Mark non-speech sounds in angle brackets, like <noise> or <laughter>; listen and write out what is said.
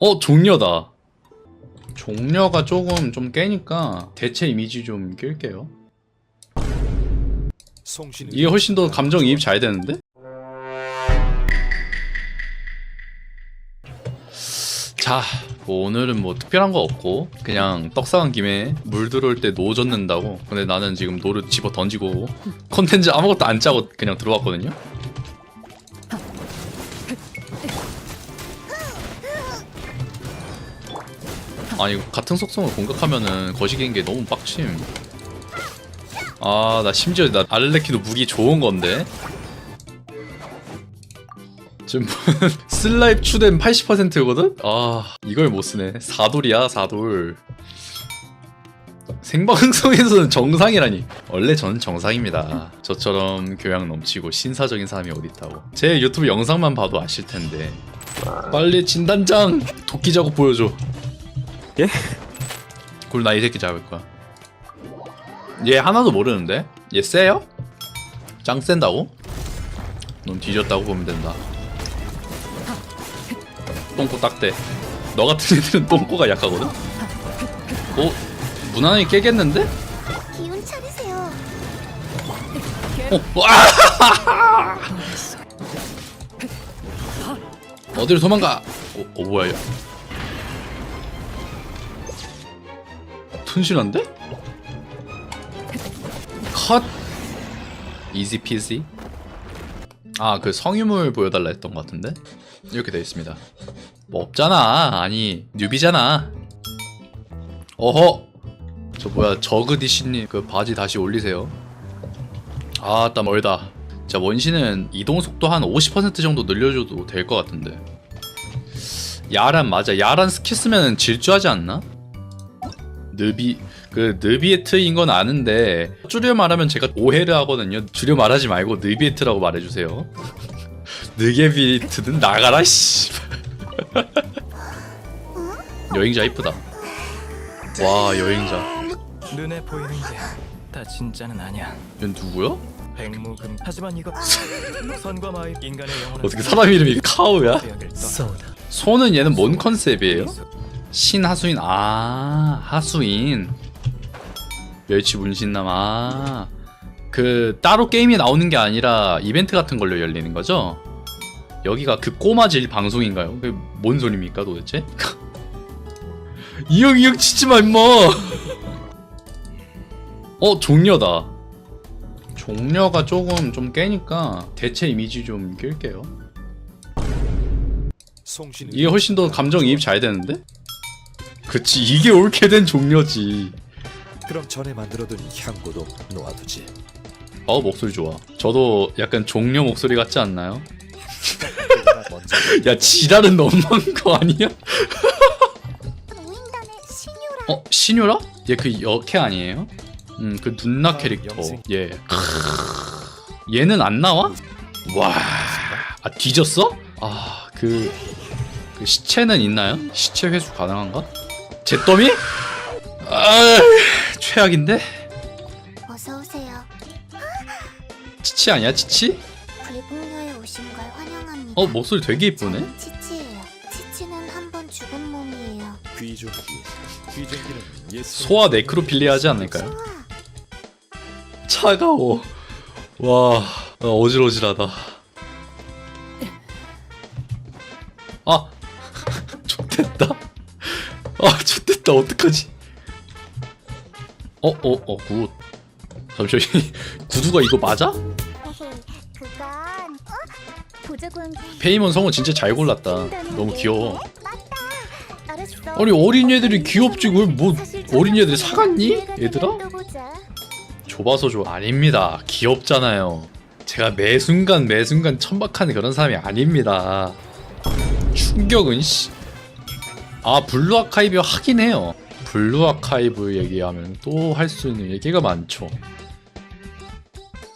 어 종려다 종려가 조금 좀 깨니까 대체 이미지 좀 낄게요 이게 훨씬 더 감정이입 잘 되는데? 자, 뭐 오늘은 뭐 특별한 거 없고 그냥 떡상한 김에 물 들어올 때 노 젓는다고. 근데 나는 지금 노를 집어 던지고 <laughs> 컨텐츠 아무것도 안 짜고 그냥 들어왔거든요. 아니 같은 속성을 공격하면은 거시기인 게 너무 빡침. 아, 나 심지어 나 알레키도 무기 좋은 건데. 지금 슬라입 추된 80%거든? 아, 이걸 못 쓰네. 사돌이야, 사돌. 생방송에서는 정상이라니. 원래 저는 정상입니다. 저처럼 교양 넘치고 신사적인 사람이 어디 있다고. 제 유튜브 영상만 봐도 아실 텐데. 빨리 진단장 도끼 작업 보여줘. 예? 그걸 나이 새끼 잡을 거야. 얘 하나도 모르는데? 얘 세요? 짱 센다고? 넌 뒤졌다고 보면 된다. 똥꼬 딱대. 너 같은 애들은 똥꼬가 약하거든? 어? 무난하게 깨겠는데? 기운 차리세요. 어? 와! 어디로 도망가? 어, 어 뭐야 얘? 튼실한데? 컷! 이지 피지? 아 그 성유물 보여달라 했던 것 같은데? 이렇게 돼 있습니다 뭐 없잖아 아니 뉴비잖아 어허 저 뭐야 저그디시님 그 바지 다시 올리세요 아따 멀다 자 원신은 이동 속도 한 50% 정도 늘려줘도 될 것 같은데 야란 맞아 야란 스킬 쓰면 질주하지 않나? 느비 그 느비에트인 건 아는데 줄여 말하면 제가 오해를 하거든요 줄여 말하지 말고 느비에트라고 말해주세요 <laughs> 느게비트는 나가라 씨 <laughs> 여행자 이쁘다 와 여행자 눈에 보이는 게 다 진짜는 아니야. 얘 누구야? 백무금. 하지만 이거 <laughs> 선과 마의 인간의 영혼은 어떻게 사람 이름이 카우야? 대학을 떠나. 소는 얘는 뭔 컨셉이에요? 신하수인 아 하수인 멸치 문신남 아그 따로 게임이 나오는 게 아니라 이벤트 같은 걸로 열리는 거죠? 여기가 그 꼬마질 방송인가요? 그게 뭔 소리입니까 도대체? <laughs> 이형 이형 치지 마 임마 <laughs> 어 종려다 종려가 조금 좀 깨니까 대체 이미지 좀 낄게요 이게 훨씬 더 감정이입 잘 되는데? 그치 이게 옳게 된 종려지 그럼 전에 만들어둔 향고도 놓아두지. 어 목소리 좋아 저도 약간 종려 목소리 같지 않나요? 먼저 <laughs> 야 지랄은 너무한 거 아니야? 노인단의 신유라. 어 신유라? 얘 그 여캐 아니에요? 음그 눈나 캐릭터 영생. 얘 얘는 안 나와? 와, 아 뒤졌어? 아그 그 시체는 있나요? 시체 회수 가능한가? 잿더미? 아 최악인데? 어서 오세요. 치치 아니야 치치? 불국녀에 오신 걸 환영합니다. 어 목소리 되게 이쁘네. 저는 치치예요. 치치는 한 번 죽은 몸이에요. 귀종기. 귀종기는 옛 소아 네크로필리아 하지 않을까요? 차가워. 와 아, 어질어질하다. <laughs> 아 좋됐다. 아 좋됐다 어떡하지? 어 어 어 굿. 잠시만 <laughs> 구두가 이거 맞아? 그건 어? 페이몬 성우 진짜 잘 골랐다. 너무 귀여워. 맞다. 알았어. 아니 어린 애들이 귀엽지 그뭐 어린 애들이 사갔니? 얘들아? 좁아서 좋아 아닙니다 귀엽잖아요 제가 매 순간 매 순간 천박한 그런 사람이 아닙니다 충격은 씨 아 블루 아카이브 하긴 해요. 블루 아카이브 얘기하면 또 할 수 있는 얘기가 많죠